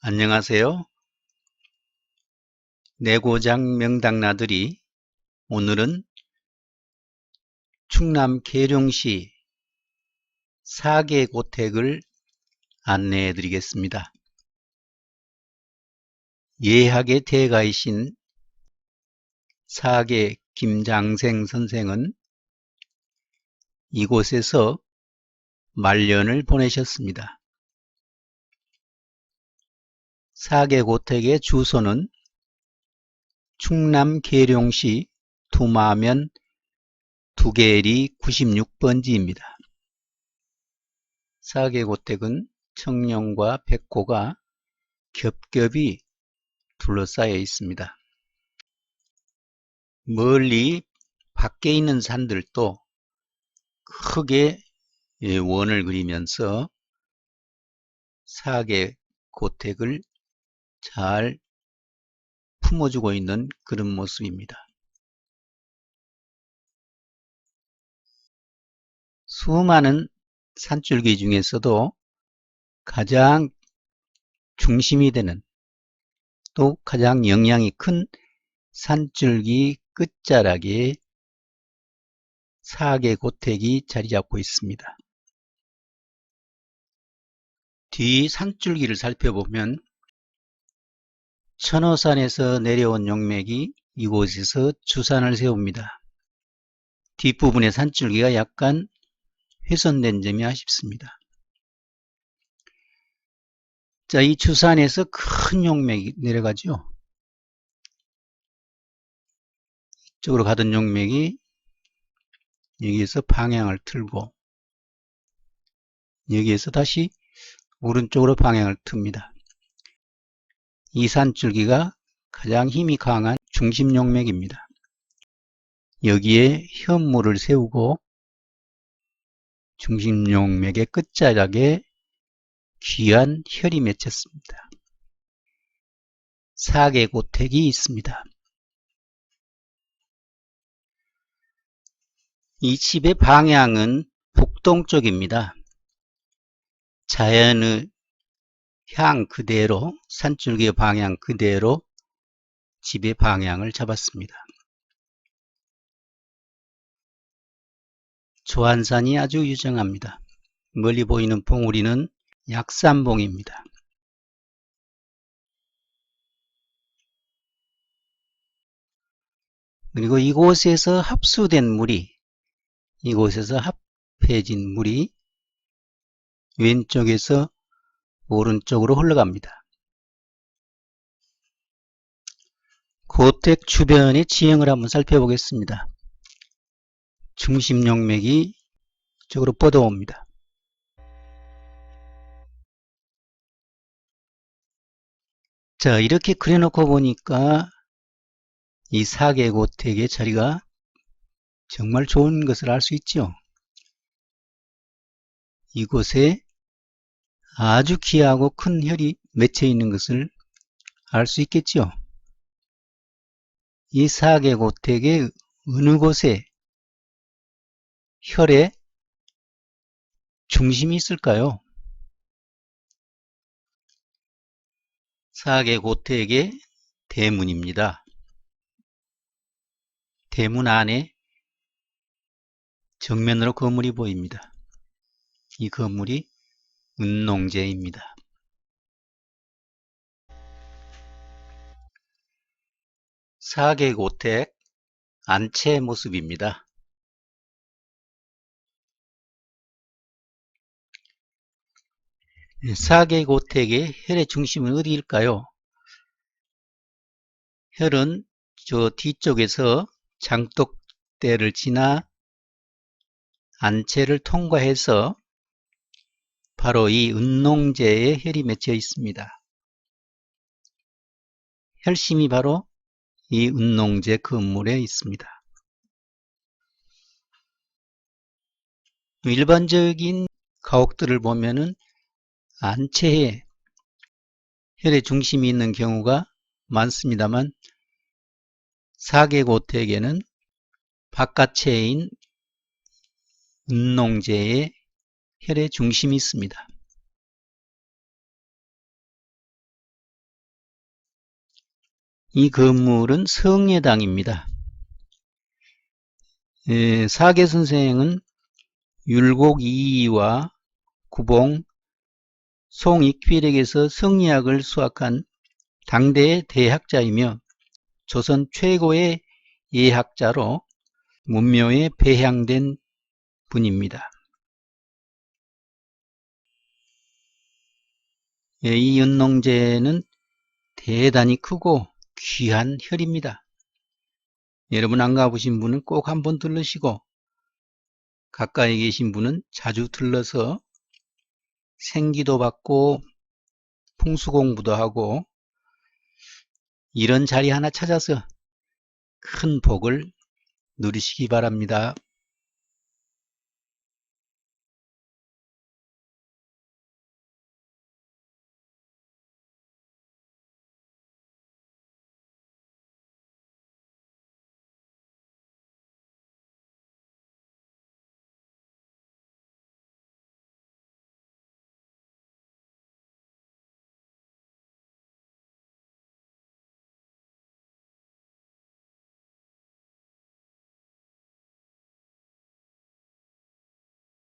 안녕하세요. 내고장 명당나들이 오늘은 충남 계룡시 사계고택을 안내해 드리겠습니다. 예학의 대가이신 사계 김장생 선생은 이곳에서 말년을 보내셨습니다. 사계 고택의 주소는 충남 계룡시 두마면 두계리 96번지입니다. 사계 고택은 청룡과 백호가 겹겹이 둘러싸여 있습니다. 멀리 밖에 있는 산들도 크게 원을 그리면서 사계 고택을 잘 품어주고 있는 그런 모습입니다. 수많은 산줄기 중에서도 가장 중심이 되는 또 가장 영향이 큰 산줄기 끝자락에 사계 고택이 자리 잡고 있습니다. 뒤 산줄기를 살펴보면 천호산에서 내려온 용맥이 이곳에서 주산을 세웁니다. 뒷부분의 산줄기가 약간 훼손된 점이 아쉽습니다. 자, 이 주산에서 큰 용맥이 내려가죠. 이쪽으로 가던 용맥이 여기에서 방향을 틀고 여기에서 다시 오른쪽으로 방향을 틉니다. 이 산줄기가 가장 힘이 강한 중심용맥입니다. 여기에 현무를 세우고 중심용맥의 끝자락에 귀한 혈이 맺혔습니다. 사계고택이 있습니다. 이 집의 방향은 북동쪽입니다. 자연의 향 그대로 산줄기의 방향 그대로 집의 방향을 잡았습니다. 조한산이 아주 유정합니다. 멀리 보이는 봉우리는 약산봉입니다. 그리고 이곳에서 합수된 물이 이곳에서 합해진 물이 왼쪽에서 오른쪽으로 흘러갑니다. 고택 주변의 지형을 한번 살펴보겠습니다. 중심용맥이 이쪽으로 뻗어옵니다. 자 이렇게 그려놓고 보니까 이 사계 고택의 자리가 정말 좋은 것을 알 수 있죠. 이곳에 아주 귀하고 큰 혈이 맺혀 있는 것을 알 수 있겠죠. 이 사계 고택의 어느 곳에 혈의 중심이 있을까요? 사계 고택의 대문입니다. 대문 안에 정면으로 건물이 보입니다. 이 건물이 운농제입니다. 사계고택 안채 모습입니다. 사계고택의 혈의 중심은 어디일까요? 혈은 저 뒤쪽에서 장독대를 지나 안채를 통과해서 바로 이 은농제에 혈이 맺혀 있습니다. 혈심이 바로 이 은농제 건물에 있습니다. 일반적인 가옥들을 보면은 안채에 혈의 중심이 있는 경우가 많습니다만 사계고택에는 바깥채인 은농제에 혈의 중심이 있습니다. 이 건물은 성례당입니다. 예, 사계 선생은 율곡 이이와 구봉, 송익필에게서 성리학을 수학한 당대의 대학자이며 조선 최고의 예학자로 문묘에 배향된 분입니다. 예, 이 연농제는 대단히 크고 귀한 혈입니다. 여러분 안 가보신 분은 꼭 한번 들르시고 가까이 계신 분은 자주 들러서 생기도 받고 풍수 공부도 하고 이런 자리 하나 찾아서 큰 복을 누리시기 바랍니다.